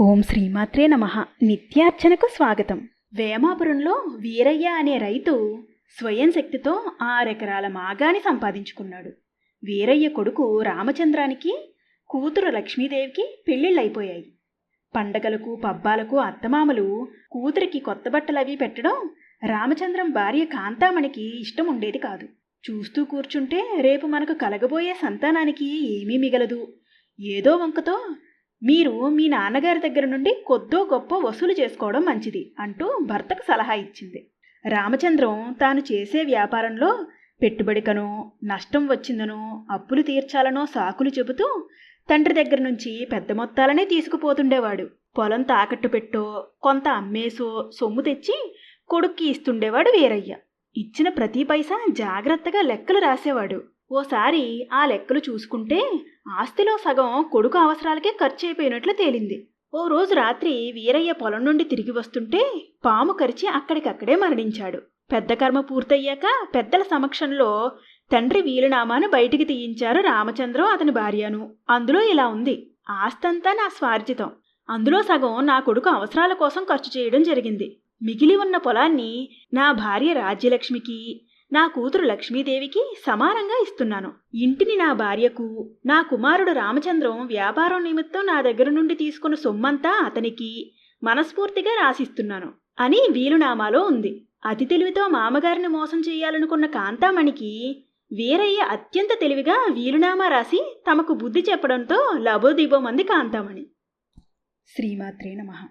ఓం శ్రీమాత్రే నమ. నిత్యార్చనకు స్వాగతం. వేమాపురంలో వీరయ్య అనే రైతు స్వయం శక్తితో ఆరెకరాల మాగాని సంపాదించుకున్నాడు. వీరయ్య కొడుకు రామచంద్రానికి కూతురు లక్ష్మీదేవికి పెళ్ళిళ్ళైపోయాయి. పండగలకు పబ్బాలకు అత్తమామలు కూతురికి కొత్త బట్టలవి పెట్టడం రామచంద్రం భార్య కాంతామణికి ఇష్టం ఉండేది కాదు. చూస్తూ కూర్చుంటే రేపు మనకు కలగబోయే సంతానానికి ఏమీ మిగలదు. ఏదో వంకతో మీరు మీ నాన్నగారి దగ్గర నుండి కొద్దో గొప్ప వసూలు చేసుకోవడం మంచిది అంటూ భర్తకు సలహా ఇచ్చింది. రామచంద్రం తాను చేసే వ్యాపారంలో పెట్టుబడికనో నష్టం వచ్చిందనో అప్పులు తీర్చాలనో సాకులు చెబుతూ తండ్రి దగ్గర నుంచి పెద్ద మొత్తాలనే తీసుకుపోతుండేవాడు. పొలం తాకట్టు పెట్టో కొంత అమ్మేసో సొమ్ము తెచ్చి కొడుక్కి ఇస్తుండేవాడు వీరయ్య. ఇచ్చిన ప్రతి పైసా జాగ్రత్తగా లెక్కలు రాసేవాడు. ఓసారి ఆ లెక్కలు చూసుకుంటే ఆస్తిలో సగం కొడుకు అవసరాలకే ఖర్చు అయిపోయినట్లు తేలింది. ఓ రోజు రాత్రి వీరయ్య పొలం నుండి తిరిగి వస్తుంటే పాము కరిచి అక్కడికక్కడే మరణించాడు. పెద్ద కర్మ పూర్తయ్యాక పెద్దల సమక్షంలో తండ్రి వీలునామాను బయటికి తీయించారు రామచంద్రం అతని భార్యను. అందులో ఇలా ఉంది. ఆస్తంతా నా స్వార్జితం. అందులో సగం నా కొడుకు అవసరాల కోసం ఖర్చు చేయడం జరిగింది. మిగిలి ఉన్న పొలాన్ని నా భార్య రాజ్యలక్ష్మికి నా కూతురు లక్ష్మీదేవికి సమానంగా ఇస్తున్నాను. ఇంటిని నా భార్యకు నా కుమారుడు రామచంద్రం వ్యాపారం నిమిత్తం నా దగ్గర నుండి తీసుకున్న సొమ్మంతా అతనికి మనస్ఫూర్తిగా రాసిస్తున్నాను. అని వీలునామాలో ఉంది. అతి తెలివితో మామగారిని మోసం చేయాలనుకున్న కాంతామణికి వీరయ్య అత్యంత తెలివిగా వీలునామా రాసి తమకు బుద్ధి చెప్పడంతో లబోదిబోమంది కాంతామణి. శ్రీమాత్రే నమః.